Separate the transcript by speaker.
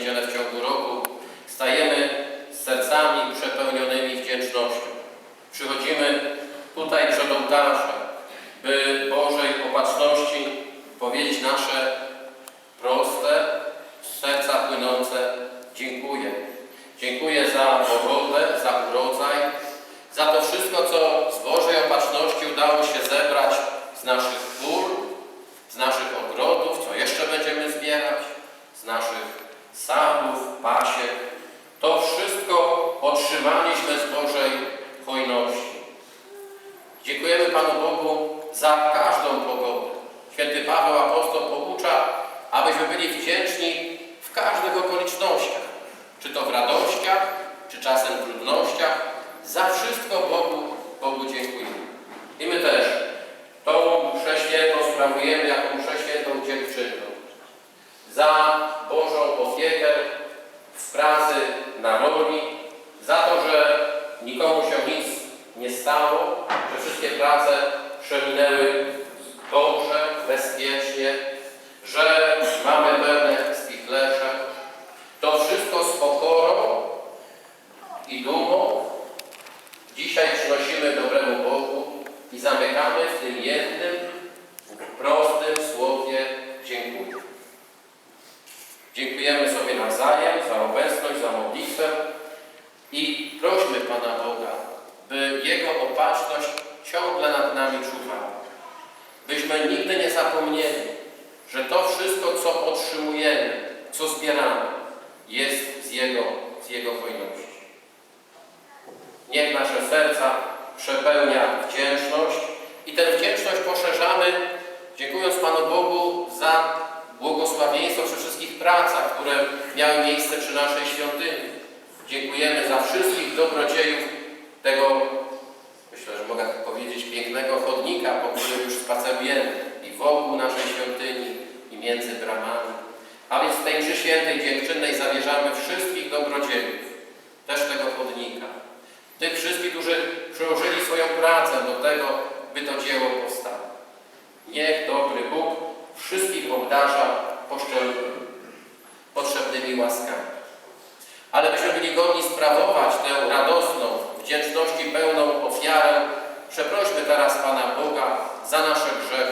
Speaker 1: niedzielę w ciągu roku, stajemy z sercami przepełnionymi wdzięcznością. Przychodzimy tutaj przed ołtarze, by Bożej opatrzności powiedzieć nasze proste, z serca płynące dziękuję. Dziękuję za pogodę, za urodzaj, za to wszystko, co z Bożej opatrzności udało się zebrać z naszych pól, z naszych ogrodów, co jeszcze będziemy zbierać, z naszych sadów, pasiek. To wszystko otrzymaliśmy z Bożej hojności. Dziękujemy Panu Bogu za każdą pogodę. Święty Paweł Apostoł poucza, abyśmy byli wdzięczni w każdych okolicznościach, czy to w radościach, czy czasem w trudnościach. Za wszystko Bogu, Bogu dziękujemy. I my też tą mszę świętą sprawujemy jako mszę świętą dziękczynną. Za Bożą opiekę w pracy na roli, za to, że nikomu się nic nie stało, że wszystkie prace przeminęły dobrze, bezpiecznie, że mamy pełne spichlerze. To wszystko z pokorą i dumą dzisiaj przynosimy dobremu Bogu i zamykamy w tym jednym, prostym słowie dziękuję. Dziękujemy sobie nawzajem za obecność, za modlitwę i prośmy Pana Boga, by Jego opatrzność ciągle nad nami czuwała. Byśmy nigdy nie zapomnieli, że to wszystko, co otrzymujemy, co zbieramy, jest z Jego, z Jego hojności. Niech nasze serca przepełnia wdzięczność i tę wdzięczność poszerzamy, dziękując Panu Bogu za błogosławieństwo przy wszystkich pracach, które miały miejsce przy naszej świątyni. Dziękujemy za wszystkich dobrodziejów tego, myślę, że mogę tak powiedzieć, pięknego chodnika, po którym już spacerujemy i wokół naszej świątyni, i między bramami. A więc w tej mszy świętej dziękczynnej zawierzamy wszystkich dobrodziejów, też tego chodnika. Tych wszystkich, którzy przyłożyli swoją pracę do tego, by to dzieło powstało. Niech dobry Bóg wszystkich obdarza potrzebnymi łaskami. Ale byśmy byli godni sprawować tę radosną, wdzięczności pełną ofiarę, przeprośmy teraz Pana Boga za nasze grzechy